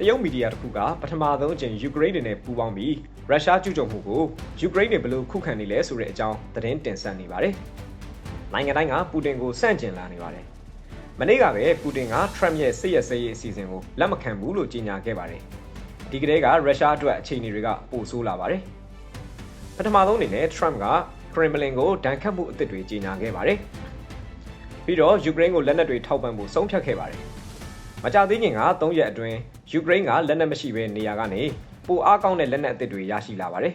တရုတ်မီဒီယာတစ်ခုကပထမဆုံးအကြိမ်ယူကရိန်းတွေနဲ့ပူးပေါင်းပြီးရုရှားကျူးကျော်မှုကိုယူကရိန်းတွေဘယ်လိုခုခံနေလဲဆိုတဲ့အကြောင်းသတင်းတင်ဆက်နေပါတယ်။နိုင်ငံတိုင်းကပူတင်ကိုစန့်ကျင်လာနေပါတယ်။မနေ့ကပဲပူတင်ကထရမ့်ရဲ့စစ်ရေးစရေးအစီအစဉ်ကိုလက်မခံဘူးလို့ကြေညာခဲ့ပါတယ်။ဒီကလေးကရုရှားအတွက်အခြေအနေတွေကပိုဆိုးလာပါတယ်။ပထမဆုံးအနေနဲ့ထရမ့်ကခရင်မလင်ကိုဒဏ်ခတ်မှုအသစ်တွေကြေညာခဲ့ပါတယ်။ပြီးတော့ယူကရိန်းကိုလက်နက်တွေထောက်ပံ့ဖို့ဆုံးဖြတ်ခဲ့ပါတယ်။မကြသေးခင်က3ရက်အတွင်း ယူကရိန်းကလက်နက်မရှိဘဲနေရာကနေပိုအားကောင်းတဲ့လက်နက်အသစ်တွေရရှိလာပါတယ်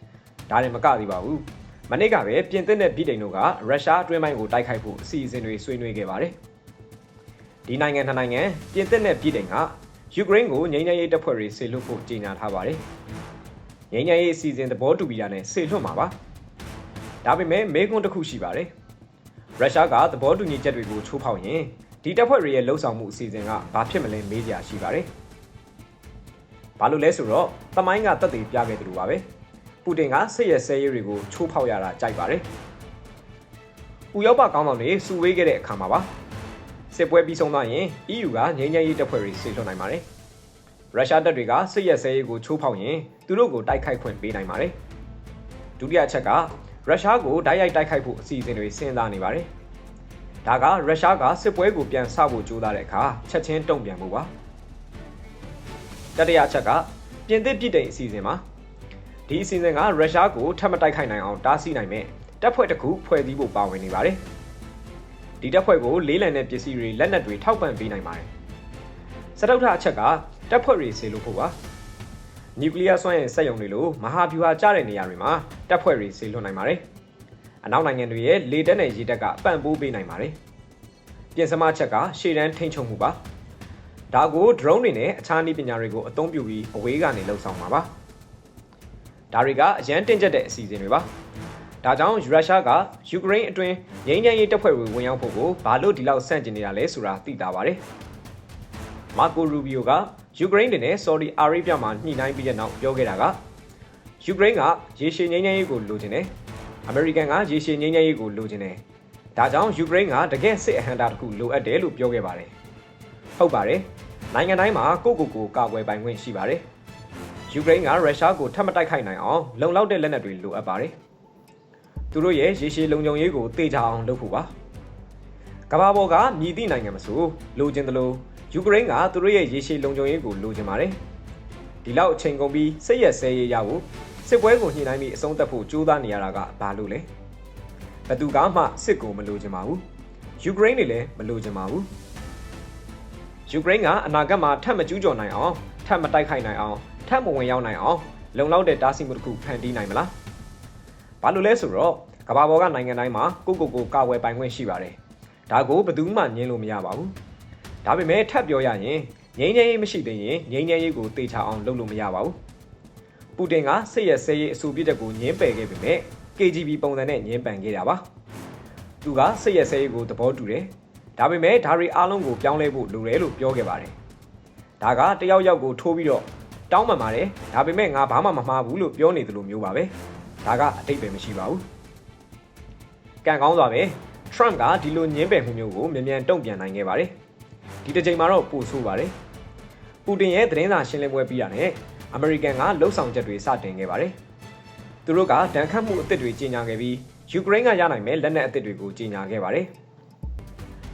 ။ဒါနဲ့မကသေးပါဘူး။မနေ့ကပဲပြင်သစ်နဲ့ဗြိတိန်တို့ကရုရှားအတွင်းပိုင်းကိုတိုက်ခိုက်ဖို့အစီအစဉ်တွေဆွေးနွေးခဲ့ပါတယ်။ဒီနိုင်ငံနှစ်နိုင်ငံပြင်သစ်နဲ့ဗြိတိန်ကယူကရိန်းကိုငြိမ်းချမ်းရေးတပ်ဖွဲ့တွေဆေလွတ်ဖို့ကြေညာထားပါတယ်။ငြိမ်းချမ်းရေးအစီအစဉ်သဘောတူပြီးတာနဲ့ဆေလွတ်မှာပါ။ဒါပေမဲ့မေးခွန်းတစ်ခုရှိပါတယ်။ရုရှားကသဘောတူညီချက်တွေကိုချိုးဖောက်ရင်ဒီတပ်ဖွဲ့တွေရဲ့လှုပ်ဆောင်မှုအစီအစဉ်ကဘာဖြစ်မလဲမေးကြရှိပါတယ်။ ဘာလို့လဲဆိုတော့သမိုင်းကတက်တည်ပြခဲ့တယ်လို့ပါပဲ။ပူတင်ကစစ်ရဲဆဲရေးတွေကိုချိုးဖောက်ရတာကြိုက်ပါတယ်။ဥရောပကောင်းဆောင်တွေစုဝေးခဲ့တဲ့အခါမှာပါ။စစ်ပွဲပြီးဆုံးသွားရင် EU ကငြိမ်းချမ်းရေးတပ်ဖွဲ့တွေဆေလွှတ်နိုင်ပါတယ်။ရုရှားတပ်တွေကစစ်ရဲဆဲရေးကိုချိုးဖောက်ရင်သူတို့ကိုတိုက်ခိုက်ခွင့်ပေးနိုင်ပါတယ်။ဒုတိယအချက်ကရုရှားကိုတိုက်ရိုက်တိုက်ခိုက်ဖို့အစီအစဉ်တွေစဉ်းစားနေပါတယ်။ဒါကရုရှားကစစ်ပွဲကိုပြန်ဆဖို့ကြိုးစားတဲ့အခါချက်ချင်းတုံ့ပြန်မှုပါ။ တတိယအချက်ကပြင်သစ်ပြည်တိန်အစီအစဉ်မှာဒီအစီအစဉ်ကရုရှားကိုထပ်မတိုက်ခိုက်နိုင်အောင်တားဆီးနိုင်မဲ့တပ်ဖွဲ့တစ်ခုဖွဲ့စည်းဖို့ပါဝင်နေပါတယ်။ဒီတပ်ဖွဲ့ကိုလေးလံတဲ့ပစ္စည်းတွေလက်နက်တွေထောက်ပံ့ပေးနိုင်ပါတယ်။စတုထအချက်ကတပ်ဖွဲ့တွေဆေလို့ဖို့ပါ။နျူကလ িয়ার စွမ်းအင်စက်ရုံတွေလိုမဟာဗျူဟာကျတဲ့နေရာတွေမှာတပ်ဖွဲ့တွေဆေလွှတ်နိုင်ပါတယ်။အနောက်နိုင်ငံတွေရဲ့လေတပ်နဲ့ရေတပ်ကပံ့ပိုးပေးနိုင်ပါတယ်။ပြင်စမချက်ကရှေ့တန်းထိန်းချုပ်မှုပါ။ ဒါကို drone တွေနဲ့အခြားနည်းပညာတွေကိုအသုံးပြုပြီးအဝေးကနေလှုပ်ဆောင်မှာပါ။ဒါတွေကအရန်တင်ကျက်တဲ့အစီအစဉ်တွေပါ။ဒါကြောင့်ရုရှားကယူကရိန်းအတွင်းငြိမ်းချမ်းရေးတပ်ဖွဲ့တွေဝင်ရောက်ဖို့ကိုဘာလို့ဒီလောက်ဆန့်ကျင်နေတာလဲဆိုတာသိတာပါတယ်။မာကိုရူဘီယိုကယူကရိန်းတွေနဲ့ဆော်ဒီအာရေဗျမှာညှိနှိုင်းပြီးတဲ့နောက်ပြောခဲ့တာကယူကရိန်းကရေရှည်ငြိမ်းချမ်းရေးကိုလိုချင်တယ်။အမေရိကန်ကရေရှည်ငြိမ်းချမ်းရေးကိုလိုချင်တယ်။ဒါကြောင့်ယူကရိန်းကတကယ့်စစ်အဟန့်တာတစ်ခုလိုအပ်တယ်လို့ပြောခဲ့ပါတယ်။ဟုတ်ပါတယ်။ နိုင်ငံတိုင်းမှာကိုယ့်ကိုယ်ကိုကာကွယ်ပိုင်ခွင့်ရှိပါတယ်။ယူကရိန်းကရုရှားကိုထပ်မတိုက်ခိုက်နိုင်အောင်လုံလောက်တဲ့လက်နက်တွေလိုအပ်ပါတယ်။သူတို့ရဲ့ရေရှည်လုံခြုံရေးကိုတေချာအောင်လုပ်ဖို့ပါ။ကမ္ဘာပေါ်ကမြည်သည့်နိုင်ငံမဆိုလိုချင်တယ်လို့ယူကရိန်းကသူတို့ရဲ့ရေရှည်လုံခြုံရေးကိုလိုချင်ပါတယ်။ဒီလောက်အချိန်ကုန်ပြီးစိတ်ရက်ဆဲရေးရဖို့စစ်ပွဲကိုညှိနှိုင်းပြီးအဆုံးသတ်ဖို့ကြိုးစားနေရတာကဘာလို့လဲ။ဘယ်သူကမှစစ်ကိုမလိုချင်ပါဘူး။ယူကရိန်းတွေလည်းမလိုချင်ပါဘူး။ ယူကရိန်းကအနာဂတ်မှာထပ်မကျူးကျော်နိုင်အောင်ထပ်မတိုက်ခိုက်နိုင်အောင်ထပ်မဝင်ရောက်နိုင်အောင်လုံလောက်တဲ့တားဆီးမှုတစ်ခုဖန်တီးနိုင်မလား။ဘာလို့လဲဆိုတော့ကမ္ဘာပေါ်ကနိုင်ငံတိုင်းမှာကိုကိုကိုကာဝယ်ပိုင်ခွင့်ရှိပါတယ်။ဒါကိုဘယ်သူမှငြင်းလို့မရပါဘူး။ဒါပေမဲ့ထပ်ပြောရရင်ငြိမ်းချမ်းရေးမရှိသေးရင်ငြိမ်းချမ်းရေးကိုတေချာအောင်လုပ်လို့မရပါဘူး။ပူတင်ကစစ်ရဲဆဲရေးအဆိုပြတဲ့ကိုညင်းပယ်ခဲ့ပေမဲ့ KGB ပုံစံနဲ့ညင်းပန်ခဲ့တာပါ။သူကစစ်ရဲဆဲရေးကိုသဘောတူတယ်။ ဒါပေမဲ့ဒါတွေအားလုံးကိုပြောင်းလဲဖို့လိုတယ်လို့ပြောခဲ့ပါတယ်။ဒါကတယောက်ယောက်ကိုထိုးပြီးတော့တောင်းပန်ပါတယ်။ဒါပေမဲ့ငါဘာမှမမှားဘူးလို့ပြောနေသလိုမျိုးပါပဲ။ဒါကအတိတ်ပဲမရှိပါဘူး။ကံကောင်းစွာပဲ Trump ကဒီလိုညင်းပယ်မှုမျိုးကိုမြန်မြန်တုံ့ပြန်နိုင်ခဲ့ပါတယ်။ဒီတစ်ချိန်မှာတော့ပိုဆိုးပါတယ်။ပူတင်ရဲ့သတင်းစာရှင်းလင်းပွဲပြီးတာနဲ့အမေရိကန်ကလှုပ်ဆောင်ချက်တွေစတင်ခဲ့ပါတယ်။သူတို့ကဒဏ်ခတ်မှုအသစ်တွေကြီးညာခဲ့ပြီးယူကရိန်းကရနိုင်မဲ့လက်နက်အသစ်တွေကိုကြီးညာခဲ့ပါတယ်။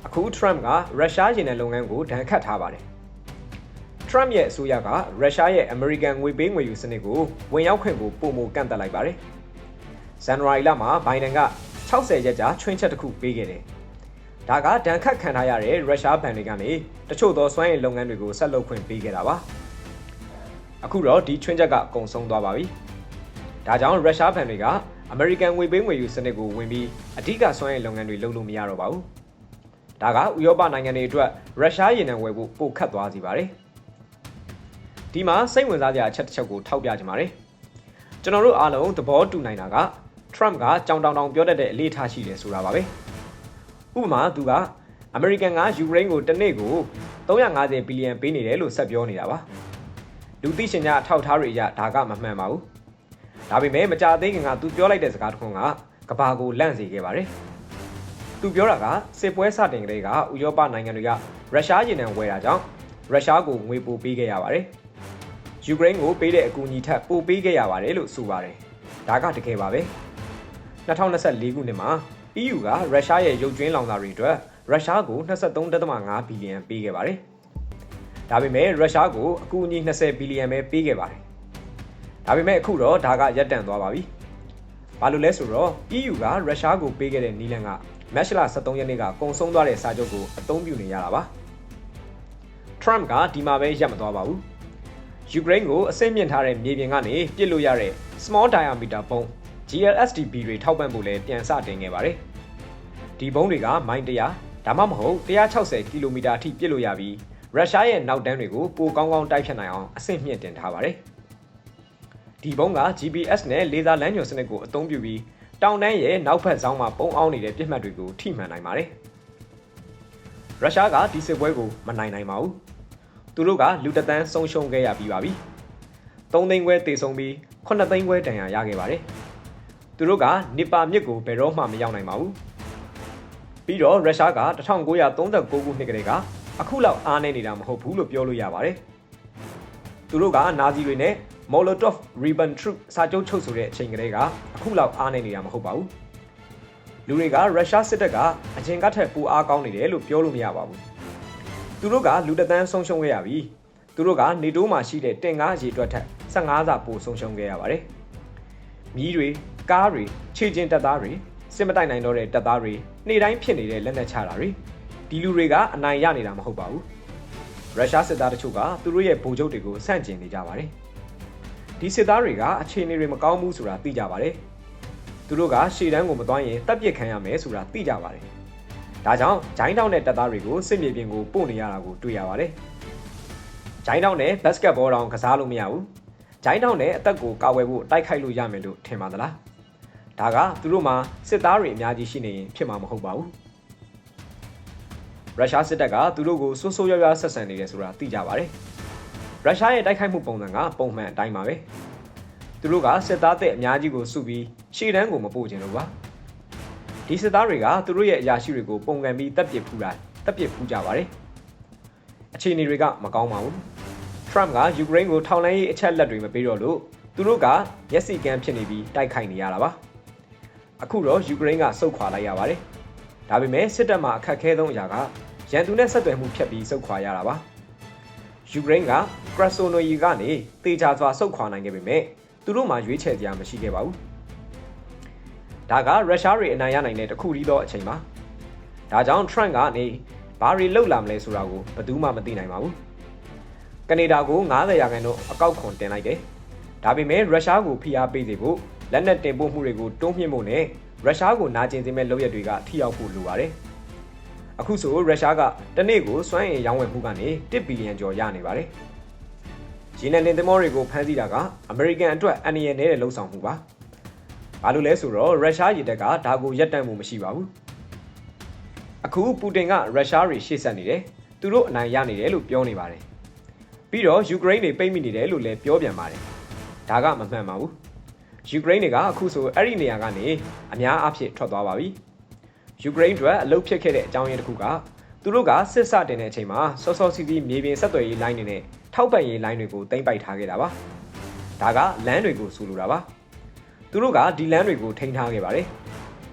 အခု Trump ကရုရှားရင်တဲ့လုပ်ငန်းကိုဒဏ်ခတ်ထားပါတယ်။ Trump ရဲ့အစိုးရကရုရှားရဲ့ American ငွေပေးငွေယူစနစ်ကိုဝင်ရောက်ခွင့်ကိုပုံမကန့်သက်လိုက်ပါတယ်။ဇန်နဝါရီလမှာဘိုင်ဒန်က60ရက်ကြာချွင်းချက်တစ်ခုပေးခဲ့တယ်။ဒါကဒဏ်ခတ်ခံထားရတဲ့ရုရှားဘဏ်တွေကနေတချို့သောစွမ်းရည်လုပ်ငန်းတွေကိုဆက်လုပ်ခွင့်ပေးခဲ့တာပါ။အခုတော့ဒီချွင်းချက်ကအကုန်ဆုံးသွားပါပြီ။ဒါကြောင့်ရုရှားဘဏ်တွေက American ငွေပေးငွေယူစနစ်ကိုဝင်ပြီးအဓိကစွမ်းရည်လုပ်ငန်းတွေလုပ်လို့မရတော့ပါဘူး။ ဒါကဥရောပနိုင်ငံတွေအတွက်ရုရှားရေနံဝယ်ဖို့ပိုခတ်သွားစေပါတယ်။ဒီမှာစိတ်ဝင်စားစရာအချက်တစ်ချက်ကိုထောက်ပြချင်ပါတယ်။ကျွန်တော်တို့အားလုံးသဘောတူနိုင်တာက Trump ကကြောင်တောင်တောင်ပြောတတ်တဲ့အလေးထားရှိတယ်ဆိုတာပါပဲ။ဥပမာသူကအမေရိကန်ကယူကရိန်းကိုတစ်နေ့ကို350ဘီလီယံပေးနေတယ်လို့ဆက်ပြောနေတာပါ။လူသိရှင်များအထောက်ထားတွေအရဒါကမမှန်ပါဘူး။ဒါပေမဲ့မကြသေးခင်ကသူပြောလိုက်တဲ့စကားတစ်ခုကကဘာကိုလန့်စေခဲ့ပါတယ်။ သူပြောတာကစစ်ပွဲစတင်ကလေးကဥရောပနိုင်ငံတွေကရုရှားရေနံဝယ်တာကြောင့်ရုရှားကိုငွေပိုပေးခဲ့ရပါတယ်။ယူကရိန်းကိုပေးတဲ့အကူအညီထက်ပိုပေးခဲ့ရပါတယ်လို့ဆိုပါတယ်။ဒါကတကယ်ပါပဲ။2024ခုနှစ်မှာ EU ကရုရှားရဲ့ရုပ်ကျွင်းလောင်စာတွေအတွက်ရုရှားကို23.5ဘီလီယံပေးခဲ့ပါတယ်။ဒါပေမဲ့ရုရှားကိုအကူအညီ20ဘီလီယံပဲပေးခဲ့ပါတယ်။ဒါပေမဲ့အခုတော့ဒါကရပ်တန့်သွားပါပြီ။ဘာလို့လဲဆိုတော့ EU ကရုရှားကိုပေးခဲ့တဲ့နီလန်က မက်ရှလာ23ရက်နေ့ကကုန်ဆုံးသွားတဲ့စာချုပ်ကိုအသုံးပြုနေရတာပါ။ Trump ကဒီမှာပဲရပ်မသွားပါဘူး။ယူကရိန်းကိုအဆင့်မြင့်ထားတဲ့မြေပြင်ကနေပစ်လို့ရတဲ့ small diameter ပုံ GLSDB တွေထောက်ပံ့ဖို့လည်းပြန်စတင်ခဲ့ပါတယ်။ဒီဘုံတွေကမိုင်100ဒါမှမဟုတ်160ကီလိုမီတာအထိပစ်လို့ရပြီးရုရှားရဲ့နောက်တန်းတွေကိုပိုကောင်းကောင်းတိုက်ဖြတ်နိုင်အောင်အဆင့်မြင့်တင်ထားပါတယ်။ဒီဘုံက GPS နဲ့လေဆာလမ်းညွှန်စနစ်ကိုအသုံးပြုပြီး တောင်တန်းရဲ့နောက်ဘက်ဆောင်မှာပုံအောင်နေတဲ့ပြစ်မှတ်တွေကိုထိမှန်နိုင်ပါတယ်။ရုရှားကဒီစစ်ပွဲကိုမနိုင်နိုင်ပါဘူး။သူတို့ကလူတသန်းဆုံးရှုံးခဲ့ရပြီးပါပြီ။3သိန်းခွဲတေဆုံးပြီး9သိန်းခွဲတန်ရာရခဲ့ပါတယ်။သူတို့ကနစ်ပါမြစ်ကိုဘယ်တော့မှမရောက်နိုင်ပါဘူး။ပြီးတော့ရုရှားက1939ခုနှစ်ကတည်းကအခုလောက်အားနေနေတာမဟုတ်ဘူးလို့ပြောလို့ရပါတယ်။သူတို့ကနာဇီတွေနဲ့ Molotov Ribbentrop စာချုပ်ချုပ်ဆိုတဲ့အချိန်ကလေးကအခုလောက်အားနေနေတာမဟုတ်ပါဘူးလူတွေကရုရှားစစ်တပ်ကအချိန်ကထက်ပိုအားကောင်းနေတယ်လို့ပြောလို့မရပါဘူးသူတို့ကလူတသန်းဆုံးရှုံးခဲ့ရပြီသူတို့ကနေတိုးမှာရှိတဲ့တင်ကားရေတွက်ထက်15စာပိုဆုံးရှုံးခဲ့ရပါတယ်မြီးတွေကားတွေခြေကျင်တပ်သားတွေစစ်မတိုင်နိုင်တော့တဲ့တပ်သားတွေနေ့တိုင်းဖြစ်နေတဲ့လက်နက်ချတာတွေဒီလူတွေကအနိုင်ရနေတာမဟုတ်ပါဘူးရုရှားစစ်သားတချို့ကသူတို့ရဲ့ဗိုလ်ချုပ်တွေကိုဆန့်ကျင်နေကြပါတယ် ဒီစစ်သားတွေကအခြေအနေတွေမကောင်းဘူးဆိုတာသိကြပါတယ်သူတို့ကရှေ့တန်းကိုမသွားရင်တပ်ပစ်ခံရမယ်ဆိုတာသိကြပါတယ်ဒါကြောင့်ဂျိုင်းတောင်းတဲ့တပ်သားတွေကိုစစ်မြေပြင်ကိုပို့နေရတာကိုတွေ့ရပါတယ်ဂျိုင်းတောင်းနဲ့ဘတ်စကတ်ဘောတောင်ကစားလို့မရဘူးဂျိုင်းတောင်းနဲ့အသက်ကိုကာဝယ်ဖို့တိုက်ခိုက်လို့ရမယ်လို့ထင်ပါသလားဒါကသူတို့မှာစစ်သားတွေအများကြီးရှိနေရင်ဖြစ်မှာမဟုတ်ပါဘူးရုရှားစစ်တပ်ကသူတို့ကိုစိုးစိုးရွားရွားဆက်ဆံနေတယ်ဆိုတာသိကြပါတယ် ရုရှားရဲ့တိုက်ခိုက်မှုပုံစံကပုံမှန်အတိုင်းပါပဲသူတို့ကစစ်သားတဲ့အများကြီးကိုစုပြီးရှေ့တန်းကိုမပို့ချင်လို့ပါဒီစစ်သားတွေကသူတို့ရဲ့အရာရှိတွေကိုပုံကန်ပြီးတပ်ပစ်ဖူးတာတပ်ပစ်ဖူးကြပါတယ်အခြေအနေတွေကမကောင်းပါဘူး Trump ကယူကရိန်းကိုထောက်လှမ်းရေးအချက်လက်တွေမပေးတော့လို့သူတို့ကမျက်စိကမ်းဖြစ်နေပြီးတိုက်ခိုက်နေရတာပါအခုတော့ယူကရိန်းကစုတ်ခွာလိုက်ရပါတယ်ဒါပေမဲ့စစ်တပ်မှအခက်ခဲဆုံးအရာကရန်သူနဲ့ဆက်သွယ်မှုဖြတ်ပြီးစုတ်ခွာရတာပါ ယူကရိန်းကကရဆိုနိုယီကနေတေချာစွာဆုတ်ခွာနိုင်ခဲ့ပေမဲ့သူတို့မှရွေးချယ်စရာမရှိခဲ့ပါဘူး။ဒါကရုရှားတွေအနိုင်ရနိုင်တဲ့တခုတည်းသောအချိန်ပါ။ဒါကြောင့် Trump ကနေဘာတွေလှုပ်လာမလဲဆိုတာကိုဘယ်သူမှမသိနိုင်ပါဘူး။ကနေဒါကို90ရာခိုင်နှုန်းအကောက်ခွန်တင်လိုက်တယ်။ဒါပေမဲ့ရုရှားကိုဖိအားပေးစေဖို့လက်နက်တင်ပို့မှုတွေကိုတွန်းမြှင့်ဖို့နဲ့ရုရှားကိုနာကျင်စေမဲ့လုပ်ရက်တွေကထိရောက်ဖို့လိုပါတယ်။ အခုဆိုရုရှားကတနေ့ကိုစွမ်းအင်ရောင်းဝယ်မှုကနေ1ဘီလီယံကျော်ရနေပါတယ်။ရင်းနှံတင်သမောတွေကိုဖမ်းဆီးတာကအမေရိကန်အတွက်အန္တရာယ်နည်းတဲ့လှုံ့ဆော်မှုပါ။ဘာလို့လဲဆိုတော့ရုရှားရေတပ်ကဒါကိုရပ်တန့်မှုမရှိပါဘူး။အခုပူတင်ကရုရှားတွေရှေ့ဆက်နေတယ်။သူတို့အနိုင်ရနေတယ်လို့ပြောနေပါတယ်။ပြီးတော့ယူကရိန်းတွေပိတ်မိနေတယ်လို့လည်းပြောပြန်ပါတယ်။ဒါကမမှန်ပါဘူး။ယူကရိန်းတွေကအခုဆိုအဲ့ဒီနေရာကနေအများအပြားထွက်သွားပါပြီ။ ယူကရိန်းအတွက်အလုပ်ဖြစ်ခဲ့တဲ့အကြောင်းရင်းတစ်ခုကသူတို့ကစစ်စတင်တဲ့အချိန်မှာစောစောစီးစီးမြေပြင်ဆက်သွယ်ရေးလိုင်းတွေနဲ့ထောက်ပံ့ရေးလိုင်းတွေကိုတင်ပိုက်ထားခဲ့တာပါဒါကလမ်းတွေကိုဆိုလိုတာပါသူတို့ကဒီလမ်းတွေကိုထိန်းထားခဲ့ပါတယ်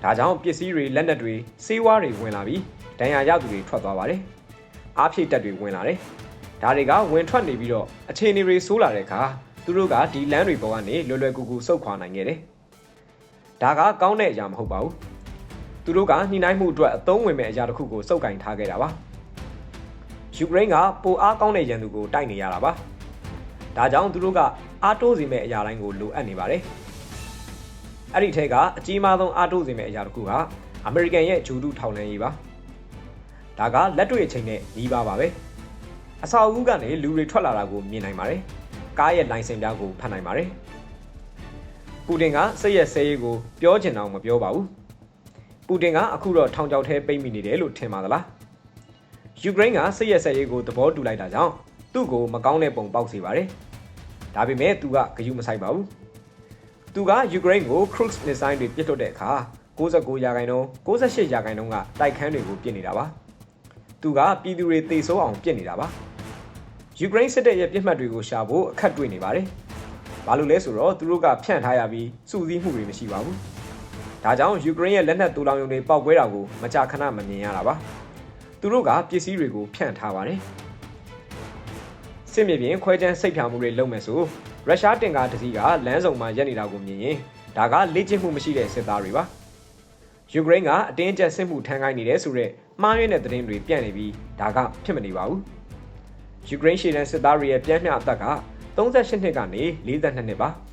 ဒါကြောင့်ပစ္စည်းတွေလက်နက်တွေစေဝါးတွေဝင်လာပြီးဒဏ်ရာရသူတွေထွက်သွားပါတယ်အားဖြည့်တက်တွေဝင်လာတယ်ဒါတွေကဝင်ထွက်နေပြီးတော့အခြေအနေတွေဆိုးလာတဲ့အခါသူတို့ကဒီလမ်းတွေပေါ်ကနေလွယ်လွယ်ကူကူဆုတ်ခွာနိုင်ခဲ့တယ်ဒါကကောင်းတဲ့အရာမဟုတ်ပါဘူး သူတို့ကညှိနှိုင်းမှုအတွက်အသုံးဝင်မဲ့အရာတစ်ခုကိုစုပ်ကင်ထားခဲ့တာပါယူကရိန်းကပိုအားကောင်းတဲ့ရန်သူကိုတိုက်နေရတာပါဒါကြောင့်သူတို့ကအားတိုးစေမဲ့အရာတိုင်းကိုလိုအပ်နေပါတယ်အဲ့ဒီထဲကအကြီးမားဆုံးအားတိုးစေမဲ့အရာတစ်ခုကအမေရိကန်ရဲ့ဂျူဒူထောင်လှမ်းရေးပါဒါကလက်တွေ့အချိန်နဲ့ညီးပါပါပဲအဆောက်အဦကနေလူတွေထွက်လာတာကိုမြင်နိုင်ပါတယ်ကားရဲ့လိုင်စင်ပြားကိုဖတ်နိုင်ပါတယ်ပူတင်ကစိတ်ရဲ့ဆဲရေးကိုပြောချင်တော့မပြောပါဘူး ပူတင်ကအခုတော့ထောင်ချောက်ထဲပိတ်မိနေတယ်လို့ထင်ပါသလားယူကရိန်းကစစ်ရဲဆက်ရေးကိုသဘောတူလိုက်တာကြောင့်သူ့ကိုမကောင်းတဲ့ပုံပေါက်စေပါတယ်ဒါပေမဲ့သူကဂယုမဆိုင်ပါဘူးသူကယူကရိန်းကို cruise missile တွေပစ်လွှတ်တဲ့အခါ69ရာခိုင်နှုန်း68ရာခိုင်နှုန်းကတိုက်ခန်းတွေကိုပစ်နေတာပါသူကပြည်သူတွေတေဆုံးအောင်ပစ်နေတာပါယူကရိန်းစစ်တပ်ရဲ့ပြစ်မှတ်တွေကိုရှာဖို့အခက်တွေ့နေပါတယ်။ဘာလို့လဲဆိုတော့သူတို့ကဖြန့်ထားရပြီးစုစည်းမှုတွေမရှိပါဘူး။ ဒါကြောင့်ယူကရိန်းရဲ့လက်နက်တူလောင်ရုံတွေပောက်ကွဲတာကိုမကြာခဏမမြင်ရတာပါ။သူတို့ကပစ္စည်းတွေကိုဖြန့်ထားပါတယ်။စစ်မြေပြင်ခွဲချမ်းစိတ်ဖြာမှုတွေလုပ်မယ်ဆိုရုရှားတင်ကားတစ်စီးကလမ်းစုံမှာရက်နေတာကိုမြင်ရင်ဒါကလေ့ကျင့်မှုမရှိတဲ့စစ်သားတွေပါ။ယူကရိန်းကအတင်းအကျပ်စစ်မှုထမ်းခိုင်းနေတယ်ဆိုတော့မှားယွင်းတဲ့သတင်းတွေပြန့်နေပြီးဒါကဖြစ်မနေပါဘူး။ယူကရိန်းရှေ့တန်းစစ်သားတွေရဲ့ပြင်းပြအသက်က38နှစ်ကနေ42နှစ်ပါ။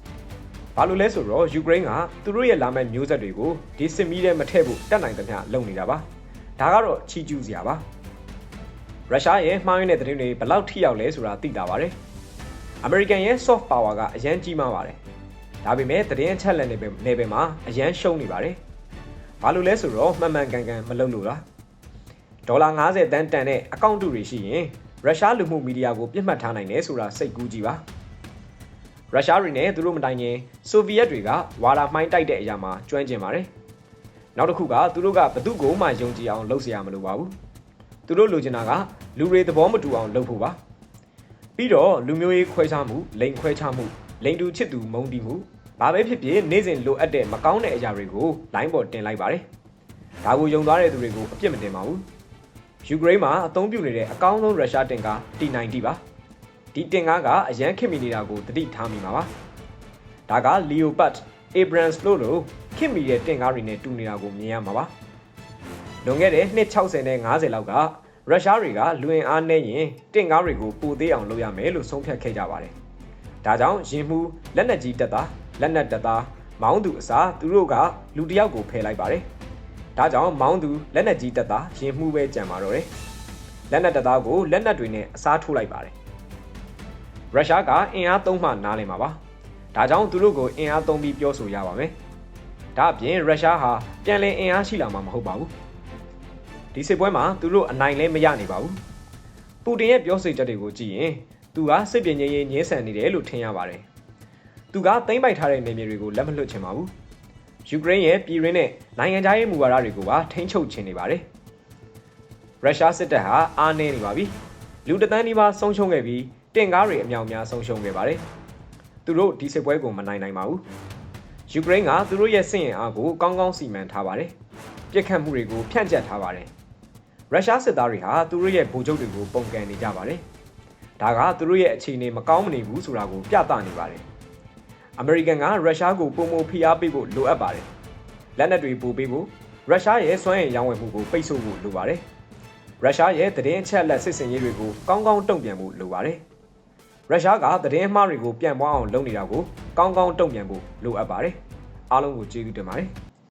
ဘာလို့လဲဆိုတော့ယူကရိန်းကသူတို့ရဲ့လာမယ့်မျိုးဆက်တွေကိုဒီစစ်မီးထဲမထည့်ဖို့တတ်နိုင်သမျှလုပ်နေတာပါ။ဒါကတော့ချီကျူးစရာပါ။ရုရှားရဲ့မှားယွင်းတဲ့သတင်းတွေဘယ်လောက်ထိရောက်လဲဆိုတာသိတာပါတယ်။ American ရဲ့ soft power ကအရန်ကြီးမားပါတယ်။ဒါပေမဲ့သတင်းအချက်အလက်တွေနေပဲမှာအရန်ရှုံးနေပါတယ်။ဘာလို့လဲဆိုတော့မှန်မှန်ကန်ကန်မလုပ်လို့လား။ဒေါ်လာ90တန်းတန်တဲ့အကောင့်တူတွေရှိရင်ရုရှားလူမှုမီဒီယာကိုပြစ်မှတ်ထားနိုင်တယ်ဆိုတာစိတ်ကူးကြည့်ပါ ရုရှားတွေနဲ့သူတို့မတိုင်ခင်ဆိုဗီယက်တွေကဝါလာမှိုင်းတိုက်တဲ့အရာမှာကျွမ်းကျင်ပါတယ်နောက်တစ်ခုကသူတို့ကဘသူ့ကိုမှယုံကြည်အောင်လုပ်เสียရမလိုပါဘူးသူတို့လိုချင်တာကလူတွေသဘောမတူအောင်လုပ်ဖို့ပါပြီးတော့လူမျိုးရေးခွဲခြားမှုလိန်ခွဲခြားမှုလိန်တူချစ်သူမုန်းတီးမှုဘာပဲဖြစ်ဖြစ်နေ့စဉ်လိုအပ်တဲ့မကောင်းတဲ့အရာတွေကိုလိုင်းပေါ်တင်လိုက်ပါတယ်ဒါကိုယုံသွားတဲ့သူတွေကိုအပြစ်မတင်ပါဘူးယူကရိန်းမှာအသုံးပြုနေတဲ့အကောင်းဆုံးရုရှားတင်ကား T90 ပါ ဒီတင်ကားကအရန်ခင်မိနေတာကိုတတိထားမိမှာပါဒါက Leopard Abrams လို့လို့ခင်မိတဲ့တင်ကားတွေနဲ့တူနေတာကိုမြင်ရမှာပါလွန်ခဲ့တဲ့နှစ်60နဲ့90လောက်ကရုရှားတွေကလူဝင်အားနည်းရင်တင်ကားတွေကိုပိုသေးအောင်လုပ်ရမယ်လို့ဆုံးဖြတ်ခဲ့ကြပါတယ်ဒါကြောင့်ရင်မှုလက်နက်ကြီးတက်တာလက်နက်တက်တာမောင်းသူအစားသူတို့ကလူတစ်ယောက်ကိုဖယ်လိုက်ပါတယ်ဒါကြောင့်မောင်းသူလက်နက်ကြီးတက်တာရင်မှုပဲကြံပါတော့တယ်လက်နက်တက်တာကိုလက်နက်တွေနဲ့အစားထိုးလိုက်ပါတယ် ရုရှားကအင်အားသုံးမှနားလည်မှာပါဒါကြောင့်သူတို့ကိုအင်အားသုံးပြီးပြောဆိုရပါမယ်ဒါအပြင်ရုရှားဟာပြန်လည်အင်အားရှိလာမှာမဟုတ်ပါဘူးဒီစစ်ပွဲမှာသူတို့အနိုင်လဲမရနေပါဘူးပူတင်ရဲ့ပြောဆိုချက်တွေကိုကြည့်ရင်သူကစစ်ပြင်ရေးရေးညှင်းဆန်နေတယ်လို့ထင်ရပါတယ်သူကသိမ့်ပိုက်ထားတဲ့နေမြေတွေကိုလက်မလွတ်ချင်ပါဘူးယူကရိန်းရဲ့ပြည်ရင်းနဲ့နိုင်ငံခြားရေးမူဝါဒတွေကိုပါထိန်းချုပ်ချင်နေပါတယ်ရုရှားစစ်တပ်ဟာအားနည်းနေပါပြီလူတသန်းဒီပါဆုံးရှုံးခဲ့ပြီး တင်ကားတွေအမြောက်များဆုံးရှုံးခဲ့ပါတယ်သူတို့ဒီစစ်ပွဲကိုမနိုင်နိုင်ပါဘူးယူကရိန်းကသူတို့ရဲ့စစ်ရင်အားကိုကောင်းကောင်းစီမံထားပါတယ်ပြစ်ခတ်မှုတွေကိုဖြန့်ကျက်ထားပါတယ်ရုရှားစစ်သားတွေဟာသူတို့ရဲ့ဗိုလ်ချုပ်တွေကိုပုံကန်နေကြပါတယ်ဒါကသူတို့ရဲ့အခြေအနေမကောင်းမနေဘူးဆိုတာကိုပြသနေပါတယ်အမေရိကန်ကရုရှားကိုပုံမဖိအားပေးဖို့လိုအပ်ပါတယ်လက်နက်တွေပို့ပေးဖို့ရုရှားရဲ့စွမ်းရည်ရောင်းဝယ်မှုကိုပိတ်ဆို့ဖို့လိုပါတယ်ရုရှားရဲ့သတင်းအချက်အလက်စစ်စင်ရေးတွေကိုကောင်းကောင်းတုံ့ပြန်ဖို့လိုပါတယ် ရုရှားကသတင်းမှားတွေကိုပြန်ပွားအောင်လုပ်နေတာကိုကောင်းကောင်းတုံ့ပြန်ဖို့လိုအပ်ပါတယ်အားလုံးကိုကျေးဇူးတင်ပါတယ်